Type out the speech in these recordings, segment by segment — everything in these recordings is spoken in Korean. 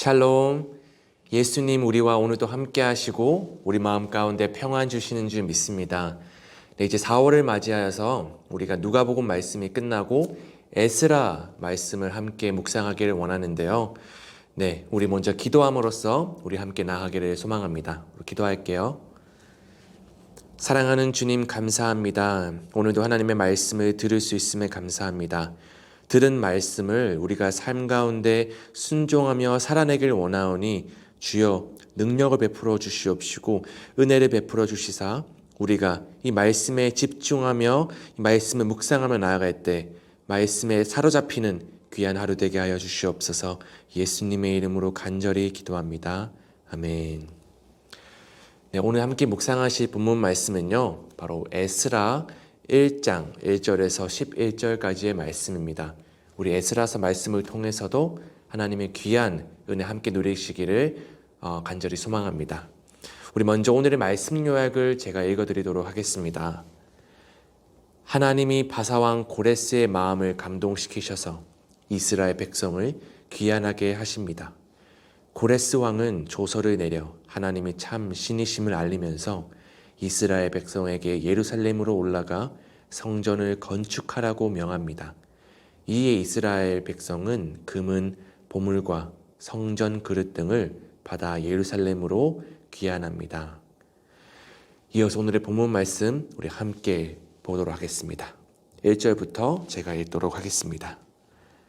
샬롬. 예수님 우리와 오늘도 함께 하시고 우리 마음 가운데 평안 주시는 줄 믿습니다. 네, 이제 4월을 맞이하여서 우리가 누가복음 말씀이 끝나고 에스라 말씀을 함께 묵상하기를 원하는데요. 네, 우리 먼저 기도함으로써 우리 함께 나가기를 소망합니다. 기도할게요. 사랑하는 주님 감사합니다. 오늘도 하나님의 말씀을 들을 수 있음에 감사합니다. 들은 말씀을 우리가 삶 가운데 순종하며 살아내길 원하오니 주여 능력을 베풀어 주시옵시고 은혜를 베풀어 주시사 우리가 이 말씀에 집중하며 이 말씀을 묵상하며 나아갈 때 말씀에 사로잡히는 귀한 하루 되게 하여 주시옵소서 예수님의 이름으로 간절히 기도합니다. 아멘. 네, 오늘 함께 묵상하실 본문 말씀은요. 바로 에스라 1장 1절에서 11절까지의 말씀입니다. 우리 에스라서 말씀을 통해서도 하나님의 귀한 은혜 함께 누리시기를 어, 간절히 소망합니다. 우리 먼저 오늘의 말씀 요약을 제가 읽어드리도록 하겠습니다. 하나님이 바사왕 고레스의 마음을 감동시키셔서 이스라엘 백성을 귀환하게 하십니다. 고레스 왕은 조서를 내려 하나님이 참 신이심을 알리면서 이스라엘 백성에게 예루살렘으로 올라가 성전을 건축하라고 명합니다. 이에 이스라엘 백성은 금은 보물과 성전 그릇 등을 받아 예루살렘으로 귀환합니다. 이어서 오늘의 본문 말씀 우리 함께 보도록 하겠습니다. 1절부터 제가 읽도록 하겠습니다.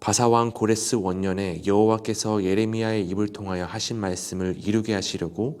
바사왕 고레스 원년에 여호와께서 예레미야의 입을 통하여 하신 말씀을 이루게 하시려고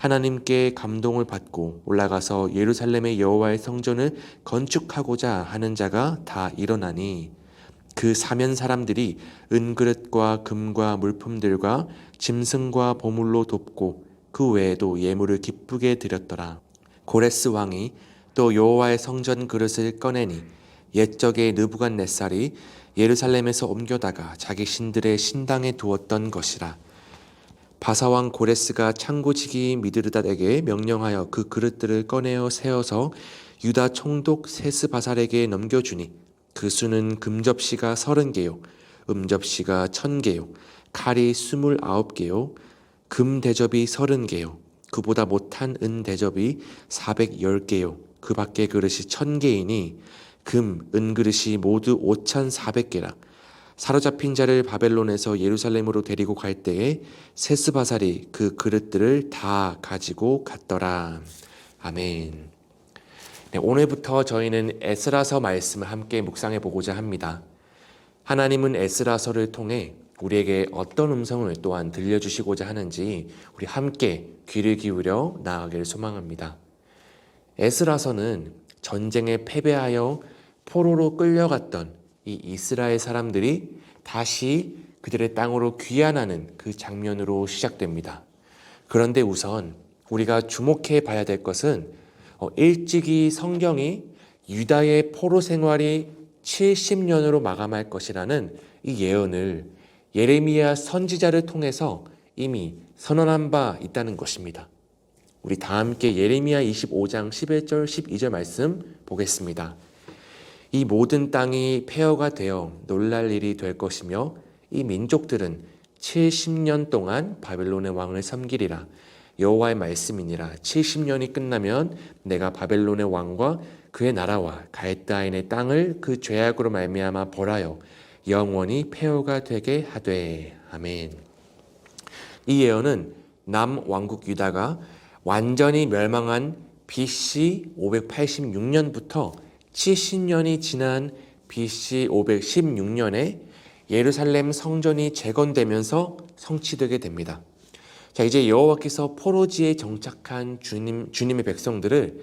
하나님께 감동을 받고 올라가서 예루살렘의 여호와의 성전을 건축하고자 하는 자가 다 일어나니 그 사면 사람들이 은그릇과 금과 물품들과 짐승과 보물로 돕고 그 외에도 예물을 기쁘게 드렸더라. 고레스 왕이 또 여호와의 성전 그릇을 꺼내니 옛적의 느부갓네살이 예루살렘에서 옮겨다가 자기 신들의 신당에 두었던 것이라. 바사왕 고레스가 창고지기 미드르닷에게 명령하여 그 그릇들을 꺼내어 세워서 유다 총독 세스바살에게 넘겨주니 그 수는 금접시가 서른 개요, 음접시가 천 개요, 칼이 스물아홉 개요, 금 대접이 서른 개요, 그보다 못한 은 대접이 사백열 개요, 그 밖의 그릇이 천 개이니 금, 은 그릇이 모두 오천사백 개라. 사로잡힌 자를 바벨론에서 예루살렘으로 데리고 갈 때에 세스바살이 그 그릇들을 다 가지고 갔더라. 아멘. 네, 오늘부터 저희는 에스라서 말씀을 함께 묵상해 보고자 합니다. 하나님은 에스라서를 통해 우리에게 어떤 음성을 또한 들려주시고자 하는지 우리 함께 귀를 기울여 나아가기를 소망합니다. 에스라서는 전쟁에 패배하여 포로로 끌려갔던 이 이스라엘 사람들이 다시 그들의 땅으로 귀환하는 그 장면으로 시작됩니다. 그런데 우선 우리가 주목해 봐야 될 것은 어, 일찍이 성경이 유다의 포로 생활이 70년으로 마감할 것이라는 이 예언을 예레미야 선지자를 통해서 이미 선언한 바 있다는 것입니다. 우리 다 함께 예레미야 25장 11절 12절 말씀 보겠습니다. 이 모든 땅이 폐허가 되어 놀랄 일이 될 것이며 이 민족들은 70년 동안 바벨론의 왕을 섬기리라. 여호와의 말씀이니라 70년이 끝나면 내가 바벨론의 왕과 그의 나라와 갈다인의 땅을 그 죄악으로 말미암아 벌하여 영원히 폐허가 되게 하되 아멘. 이 예언은 남 왕국 유다가 완전히 멸망한 BC 586년부터 70년이 지난 BC 516년에 예루살렘 성전이 재건되면서 성취되게 됩니다. 자, 이제 여호와께서 포로지에 정착한 주님 주님의 백성들을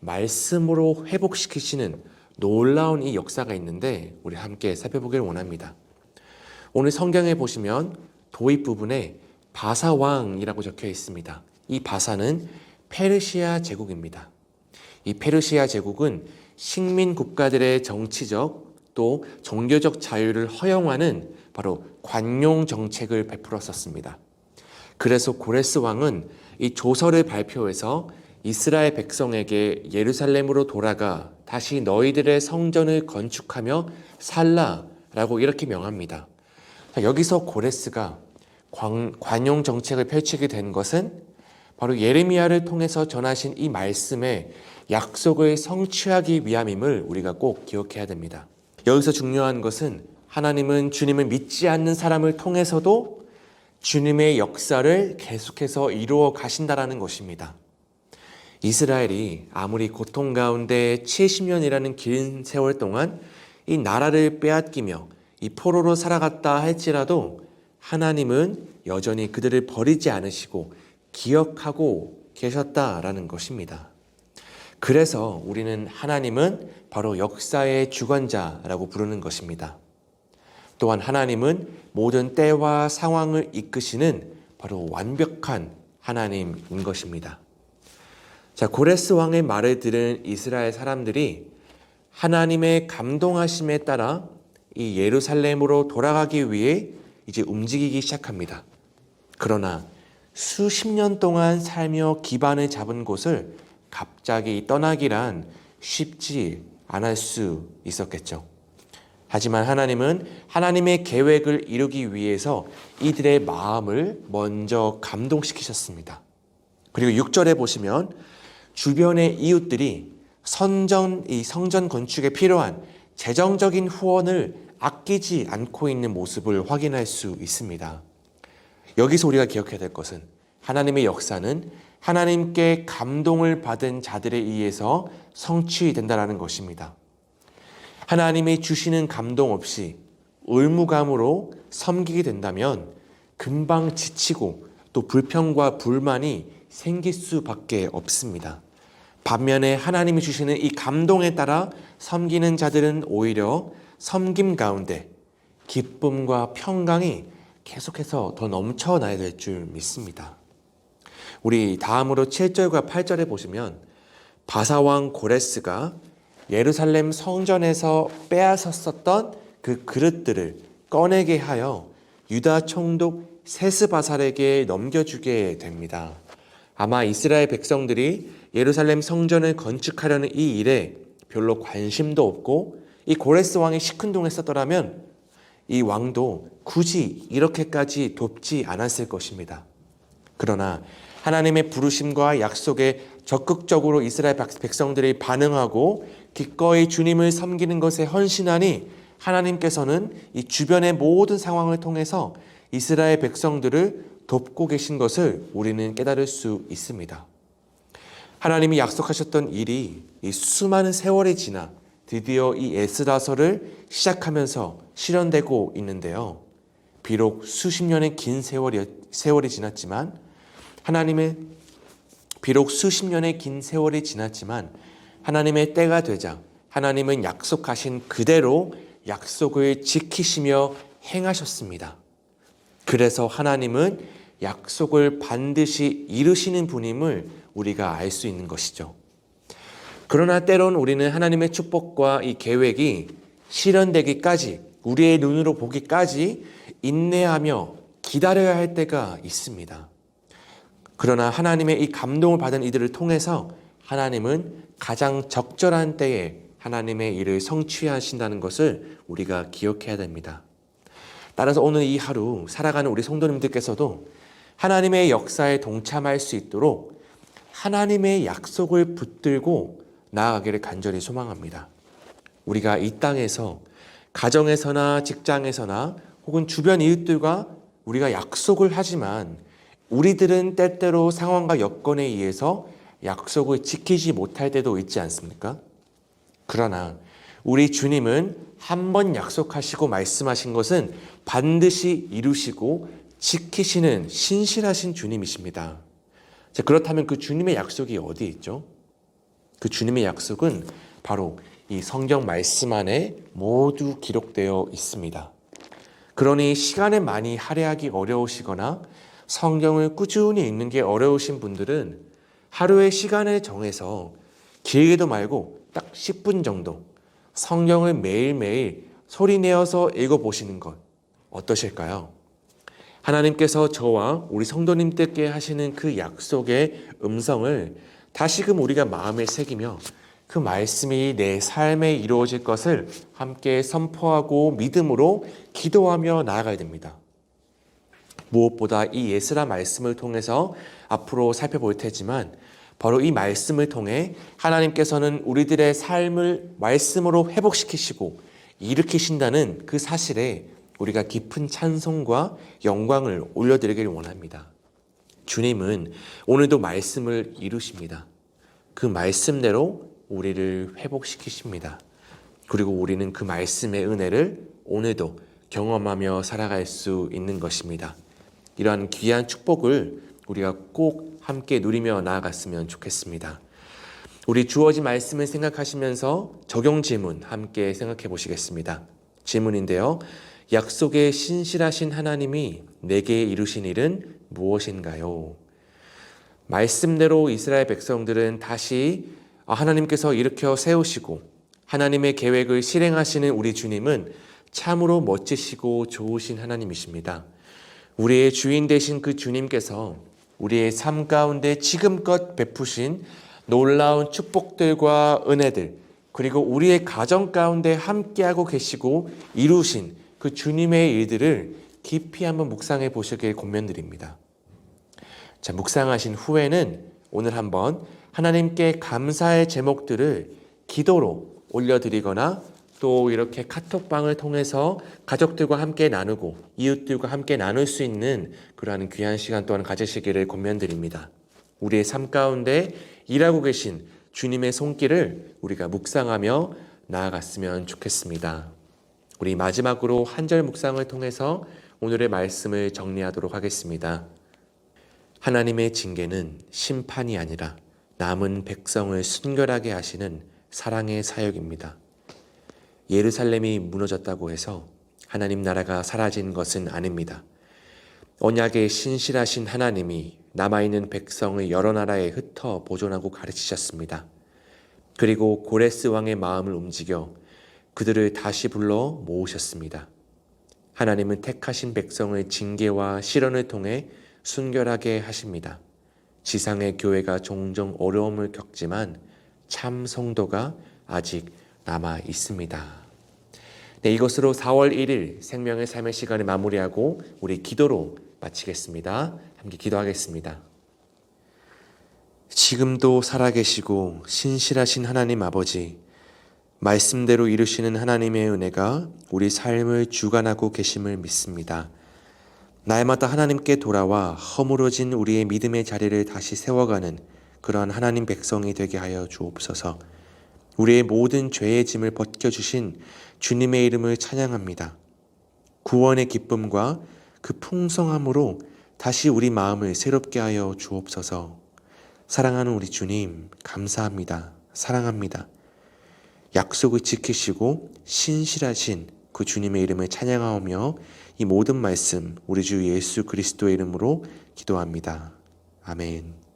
말씀으로 회복시키시는 놀라운 이 역사가 있는데 우리 함께 살펴보길 원합니다. 오늘 성경에 보시면 도입 부분에 바사 왕이라고 적혀 있습니다. 이 바사는 페르시아 제국입니다. 이 페르시아 제국은 식민 국가들의 정치적 또 종교적 자유를 허용하는 바로 관용 정책을 베풀었었습니다. 그래서 고레스 왕은 이 조서를 발표해서 이스라엘 백성에게 예루살렘으로 돌아가 다시 너희들의 성전을 건축하며 살라라고 이렇게 명합니다. 자, 여기서 고레스가 관, 관용 정책을 펼치게 된 것은 바로 예레미야를 통해서 전하신 이 말씀의 약속을 성취하기 위함임을 우리가 꼭 기억해야 됩니다. 여기서 중요한 것은 하나님은 주님을 믿지 않는 사람을 통해서도 주님의 역사를 계속해서 이루어 가신다라는 것입니다. 이스라엘이 아무리 고통 가운데 70년이라는 긴 세월 동안 이 나라를 빼앗기며 이 포로로 살아갔다 할지라도 하나님은 여전히 그들을 버리지 않으시고 기억하고 계셨다라는 것입니다. 그래서 우리는 하나님은 바로 역사의 주관자라고 부르는 것입니다. 또한 하나님은 모든 때와 상황을 이끄시는 바로 완벽한 하나님인 것입니다. 자, 고레스 왕의 말을 들은 이스라엘 사람들이 하나님의 감동하심에 따라 이 예루살렘으로 돌아가기 위해 이제 움직이기 시작합니다. 그러나 수십 년 동안 살며 기반을 잡은 곳을 갑자기 떠나기란 쉽지 않을 수 있었겠죠. 하지만 하나님은 하나님의 계획을 이루기 위해서 이들의 마음을 먼저 감동시키셨습니다. 그리고 6절에 보시면 주변의 이웃들이 선전 이 성전 건축에 필요한 재정적인 후원을 아끼지 않고 있는 모습을 확인할 수 있습니다. 여기서 우리가 기억해야 될 것은 하나님의 역사는 하나님께 감동을 받은 자들에 의해서 성취된다라는 것입니다. 하나님이 주시는 감동 없이 의무감으로 섬기게 된다면 금방 지치고 또 불평과 불만이 생길 수밖에 없습니다. 반면에 하나님이 주시는 이 감동에 따라 섬기는 자들은 오히려 섬김 가운데 기쁨과 평강이 계속해서 더 넘쳐나야 될 줄 믿습니다. 우리 다음으로 7절과 8절에 보시면 바사왕 고레스가 예루살렘 성전에서 빼앗았었던 그 그릇들을 꺼내게 하여 유다 총독 세스바살에게 넘겨주게 됩니다. 아마 이스라엘 백성들이 예루살렘 성전을 건축하려는 이 일에 별로 관심도 없고 이 고레스 왕이 시큰둥했었더라면 이 왕도 굳이 이렇게까지 돕지 않았을 것입니다. 그러나 하나님의 부르심과 약속에 적극적으로 이스라엘 백성들이 반응하고 기꺼이 주님을 섬기는 것에 헌신하니 하나님께서는 이 주변의 모든 상황을 통해서 이스라엘 백성들을 돕고 계신 것을 우리는 깨달을 수 있습니다. 하나님이 약속하셨던 일이 이 수많은 세월이 지나 드디어 이 에스라서를 시작하면서 실현되고 있는데요. 비록 수십 년의 긴 세월이, 세월이 지났지만 하나님의 비록 수십 년의 긴 세월이 지났지만 하나님의 때가 되자 하나님은 약속하신 그대로 약속을 지키시며 행하셨습니다. 그래서 하나님은 약속을 반드시 이루시는 분임을 우리가 알 수 있는 것이죠. 그러나 때론 우리는 하나님의 축복과 이 계획이 실현되기까지 우리의 눈으로 보기까지 인내하며 기다려야 할 때가 있습니다. 그러나 하나님의 이 감동을 받은 이들을 통해서 하나님은 가장 적절한 때에 하나님의 일을 성취하신다는 것을 우리가 기억해야 됩니다. 따라서 오늘 이 하루 살아가는 우리 성도님들께서도 하나님의 역사에 동참할 수 있도록 하나님의 약속을 붙들고 나아가기를 간절히 소망합니다. 우리가 이 땅에서 가정에서나 직장에서나 혹은 주변 이웃들과 우리가 약속을 하지만 우리들은 때때로 상황과 여건에 의해서 약속을 지키지 못할 때도 있지 않습니까? 그러나 우리 주님은 한 번 약속하시고 말씀하신 것은 반드시 이루시고 지키시는 신실하신 주님이십니다. 자, 그렇다면 그 주님의 약속이 어디 있죠? 그 주님의 약속은 바로 이 성경 말씀 안에 모두 기록되어 있습니다. 그러니 시간을 많이 할애하기 어려우시거나 성경을 꾸준히 읽는 게 어려우신 분들은 하루의 시간을 정해서 길게도 말고 딱 10분 정도 성경을 매일매일 소리내어서 읽어보시는 것 어떠실까요? 하나님께서 저와 우리 성도님들께 하시는 그 약속의 음성을 다시금 우리가 마음에 새기며 그 말씀이 내 삶에 이루어질 것을 함께 선포하고 믿음으로 기도하며 나아가야 됩니다. 무엇보다 이 예스라 말씀을 통해서 앞으로 살펴볼 테지만 바로 이 말씀을 통해 하나님께서는 우리들의 삶을 말씀으로 회복시키시고 일으키신다는 그 사실에 우리가 깊은 찬송과 영광을 올려드리길 원합니다. 주님은 오늘도 말씀을 이루십니다. 그 말씀대로 우리를 회복시키십니다. 그리고 우리는 그 말씀의 은혜를 오늘도 경험하며 살아갈 수 있는 것입니다. 이러한 귀한 축복을 우리가 꼭 함께 누리며 나아갔으면 좋겠습니다. 우리 주어진 말씀을 생각하시면서 적용 질문 함께 생각해 보시겠습니다. 질문인데요. 약속에 신실하신 하나님이 내게 이루신 일은 무엇인가요? 말씀대로 이스라엘 백성들은 다시 하나님께서 일으켜 세우시고 하나님의 계획을 실행하시는 우리 주님은 참으로 멋지시고 좋으신 하나님이십니다. 우리의 주인 되신 그 주님께서 우리의 삶 가운데 지금껏 베푸신 놀라운 축복들과 은혜들, 그리고 우리의 가정 가운데 함께하고 계시고 이루신 그 주님의 일들을 깊이 한번 묵상해 보시길 권면드립니다. 자, 묵상하신 후에는 오늘 한번 하나님께 감사의 제목들을 기도로 올려드리거나 또 이렇게 카톡방을 통해서 가족들과 함께 나누고 이웃들과 함께 나눌 수 있는 그러한 귀한 시간 또한 가지시기를 권면드립니다. 우리의 삶 가운데 일하고 계신 주님의 손길을 우리가 묵상하며 나아갔으면 좋겠습니다. 우리 마지막으로 한 절 묵상을 통해서 오늘의 말씀을 정리하도록 하겠습니다. 하나님의 징계는 심판이 아니라 남은 백성을 순결하게 하시는 사랑의 사역입니다. 예루살렘이 무너졌다고 해서 하나님 나라가 사라진 것은 아닙니다. 언약의 신실하신 하나님이 남아있는 백성을 여러 나라에 흩어 보존하고 가르치셨습니다. 그리고 고레스 왕의 마음을 움직여 그들을 다시 불러 모으셨습니다. 하나님은 택하신 백성의 징계와 실현을 통해 순결하게 하십니다. 지상의 교회가 종종 어려움을 겪지만 참 성도가 아직 남아 있습니다. 네, 이것으로 4월 1일 생명의 삶의 시간을 마무리하고 우리 기도로 마치겠습니다. 함께 기도하겠습니다. 지금도 살아계시고 신실하신 하나님 아버지, 말씀대로 이루시는 하나님의 은혜가 우리 삶을 주관하고 계심을 믿습니다. 날마다 하나님께 돌아와 허물어진 우리의 믿음의 자리를 다시 세워가는 그러한 하나님 백성이 되게 하여 주옵소서. 우리의 모든 죄의 짐을 벗겨주신 주님의 이름을 찬양합니다. 구원의 기쁨과 그 풍성함으로 다시 우리 마음을 새롭게 하여 주옵소서. 사랑하는 우리 주님, 감사합니다. 사랑합니다. 약속을 지키시고 신실하신 그 주님의 이름을 찬양하오며 이 모든 말씀 우리 주 예수 그리스도의 이름으로 기도합니다. 아멘.